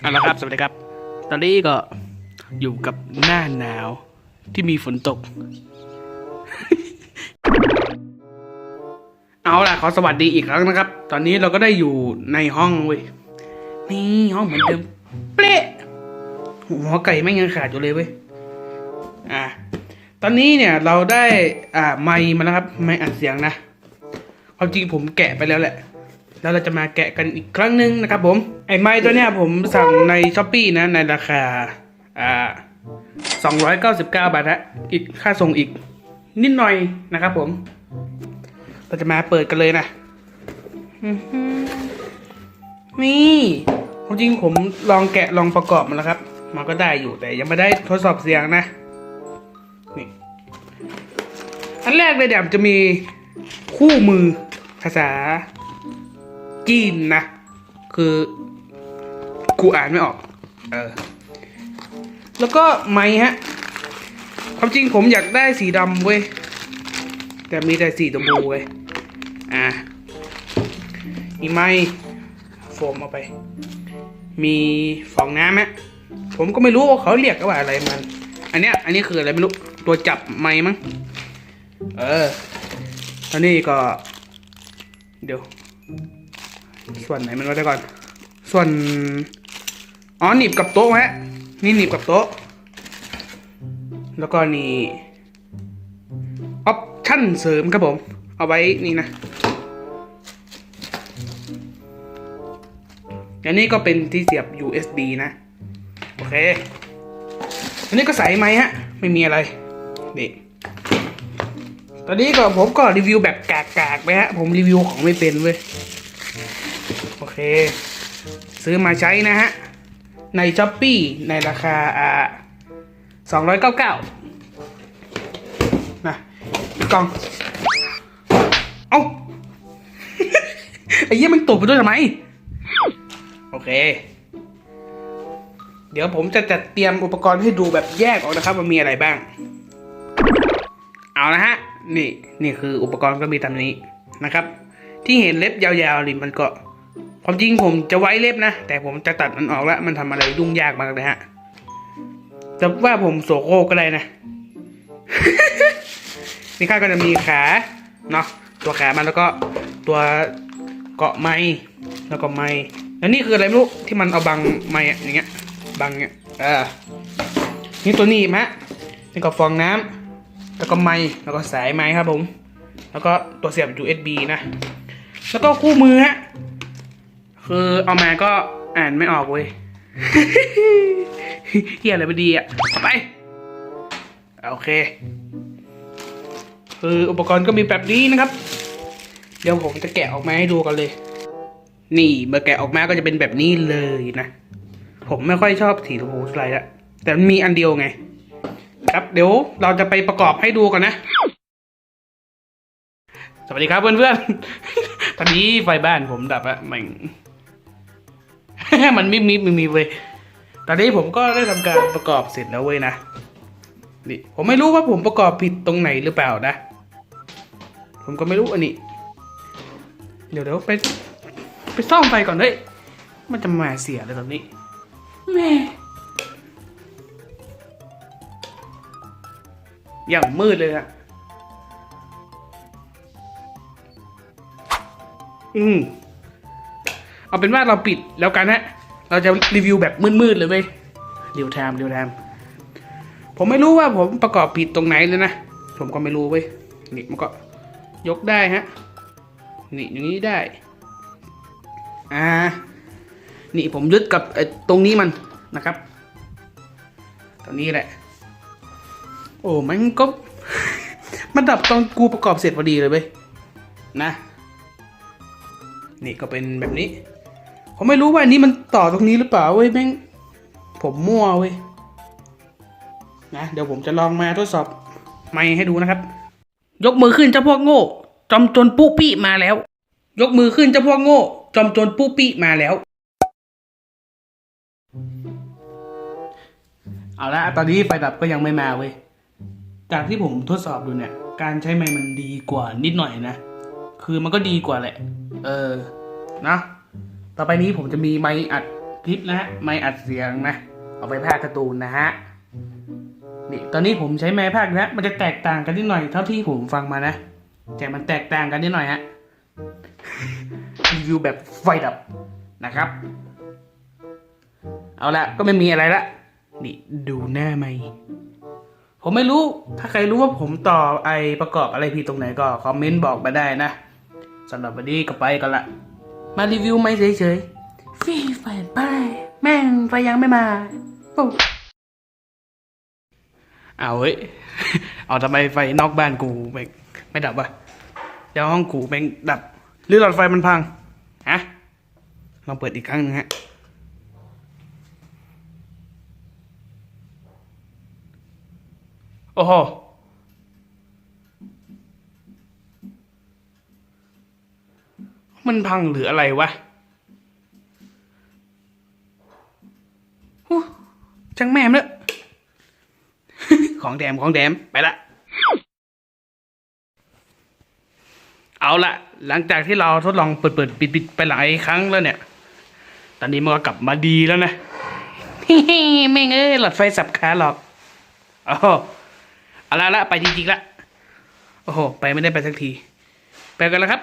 เอาละครับ สวัสดีครับ ตอนนี้ก็อยู่กับหน้าหนาวที่มีฝนตก เอาล่ะ ขอสวัสดีอีกครั้งนะครับ ตอนนี้เราก็ได้อยู่ในห้องเว้ย นี่ห้องเหมือนเดิม เป๊ะหัวไก่ไม่งยังขาดอยู่เลยเว้ย อ่า ตอนนี้เนี่ยเราได้อ่าไมค์มาแล้วครับ ไมค์อัดเสียงนะ ความจริงผมแกะไปแล้วแหละ แล้วเราจะมาแกะกันอีกครั้งหนึ่งนะครับผม ไอ้ไม้ตัวเนี้ยผมสั่งในช้อปปีนะในราคาอ่าสองร้อยเก้าสิบเก้าบาทฮะอีกค่าส่งอีก นิดหน่อยนะครับผม เราจะมาเปิดกันเลยนะนี่จริงผมลองแกะลองประกอบมาแล้วครับ มันก็ได้อยู่แต่ยังไม่ได้ทดสอบเสียงนะ นี่ อันแรกเลยเดี๋ยวจะมีคู่มือภาษา จีนนะ คือกูอ่านไม่ออก เออ แล้วก็ไม้ฮะ ความจริงผมอยากได้สีดำเว้ย แต่มีแต่สีชมพูเว้ย อะมีไม้โฟมเอาไป มีฟองน้ำฮะ ผมก็ไม่รู้ว่าเขาเรียกว่าอะไรมัน อันเนี้ย อันนี้คืออะไรไม่รู้ ตัวจับไม้มั้ง เออแล้วนี่ก็ เดี๋ยว ส่วนไหนมันก็ได้ก่อน ส่วน อ๋อหนีบกับโต๊ะฮะ นี่หนีบกับโต๊ะ แล้วก็นี่ออปชั่นเสริมครับผม เอาไว้นี่นะอันนี้ก็เป็นที่เสียบ USB นะ โอเค อันนี้ก็ใส่ไหมฮะ ไม่มีอะไรนี่ตอนนี้ก็ผมก็รีวิวแบบกากๆไปฮะ ผมรีวิวของไม่เป็นเว้ย เคซื้อมาใช้นะฮะ ในช้อปปีในราคาอ่าสองร้อยเก้าเก้านะกล่อง เอ้าไอ้เหี้ยมันตกไปด้วยทำไม โอเค เดี๋ยวผมจะจัดเตรียมอุปกรณ์ให้ดูแบบแยกออกนะครับว่ามีอะไรบ้าง เอานะฮะ นี่นี่คืออุปกรณ์ก็มีตามนี้นะครับ ที่เห็นเล็บยาวๆนี่มันก็ ความจริงผมจะไว้เล็บนะ แต่ผมจะตัดมันออกแล้วมันทำอะไรยุ่งยากมากเลยฮะแต่ว่าผมโสโครกก็ได้นะ นี่ข้าก็จะมีขาเนาะตัวขามันแล้วก็ตัวเกาะไม้แล้วก็ไม้แล้วนี่คืออะไรไม่รู้ที่มันเอาบังไม้อย่างเงี้ยบังเงี้ยเออนี่ตัวนี้ฮะนี่ก็ฟองน้ำแล้วก็ไม้แล้วก็สายไม้ครับผม แล้วก็ตัวเสียบ USB นะ แล้วก็คู่มือฮะ คือเอามาก็อ่านไม่ออกเว้ยเฮียอะไรไม่ดีอะไปโอเค คืออุปกรณ์ก็มีแบบนี้นะครับ เดี๋ยวผมจะแกะออกมาให้ดูกันเลย นี่เมื่อแกะออกมาก็จะเป็นแบบนี้เลยนะ ผมไม่ค่อยชอบสีชมพูเท่าไหร่ละแต่มันมีอันเดียวไง ครับเดี๋ยวเราจะไปประกอบให้ดูกันนะ สวัสดีครับเพื่อนๆตอนนี้ไฟบ้านผมดับอะมัน มันมิบมิบมิมิเว้ยตอนนี้ผมก็ได้ทำการประกอบเสร็จแล้วเว้ยนะนี่ผมไม่รู้ว่าผมประกอบผิดตรงไหนหรือเปล่านะ ผมก็ไม่รู้อันนี้ เดี๋ยวเดี๋ยวไปไปซ่อมไฟก่อนเฮ้ยมันจะมาเสียเลยตอนนี้แม่อย่างมืดเลยอะอืม เอาเป็นว่าเราปิดแล้วกันฮะเราจะรีวิวแบบมืดๆเลยเว้ยเดียวทามเดียวทามผมไม่รู้ว่าผมประกอบผิดตรงไหนเลยนะ ผมก็ไม่รู้เว้ยนี่มันก็ยกได้ฮะนี่อย่างนี้ได้ อ่า นี่ผมยึดกับตรงนี้มันนะครับตรงนี้แหละ โอ้มันก็มันดับตอนกูประกอบเสร็จพอดีเลยเว้ยนะ นี่ก็เป็นแบบนี้ ผมไม่รู้ว่าอันนี้มันต่อตรงนี้หรือเปล่าเว้ยแม่งผมมั่วเว้ยนะเดี๋ยวผมจะลองมาทดสอบไมค์ให้ดูนะครับ ยกมือขึ้นเจ้าพวกโง่ จอมโจรปุ๊ปี้มาแล้ว ยกมือขึ้นเจ้าพวกโง่ จอมโจรปุ๊ปี้มาแล้ว เอาละตอนนี้ไฟดับก็ยังไม่มาเว้ยจากที่ผมทดสอบดูเนี่ย การใช้ไมค์มันดีกว่านิดหน่อยนะ คือมันก็ดีกว่าแหละ เออ นะ ต่อไปนี้ผมจะมีไมค์อัดคลิปนะฮะไม้อัดเสียงนะ เอาไปภาคการ์ตูนนะฮะนี่ตอนนี้ผมใช้ไม้ภาคนะมันจะแตกต่างกันนิดหน่อยเท่าที่ผมฟังมานะแต่มันแตกต่างกันนิดหน่อยฮะรีวิวแบบไฟดับนะครับ เอาละก็ไม่มีอะไรละนี่ดูหน้าไหมผมไม่รู้ถ้าใครรู้ว่าผมต่อไอประกอบอะไรผิดตรงไหนก็คอมเมนต์บอกมาได้นะสำหรับวันนี้ก็ไปกันละ มารีวิวไม่เฉยๆฟรีไฟไปแม่งไฟยังไม่มาปุ๊บเอาเว้ย เอาทำไมไฟนอกบ้านกูไม่ไม่ดับวะเดี๋ยวห้องกูแม่งดับ หรือหลอดไฟมันพัง ฮะ ลองเปิดอีกครั้งหนึงฮะ โอ้โห มันพังหรืออะไรวะฮู้ช่างแม่มเนอะของแดมของแดมไปละ เอาละหลังจากที่เราทดลองเปิดเปิดปิดปิดไปหลายครั้งแล้วเนี่ย ตอนนี้มันก็กลับมาดีแล้วนะแม่งเอ้ยหลอดไฟสับขาหรอกโอ้โหเอาละละไปจริงๆละ โอ้โห ไปไม่ได้ไปสักที ไปกันแล้วครับ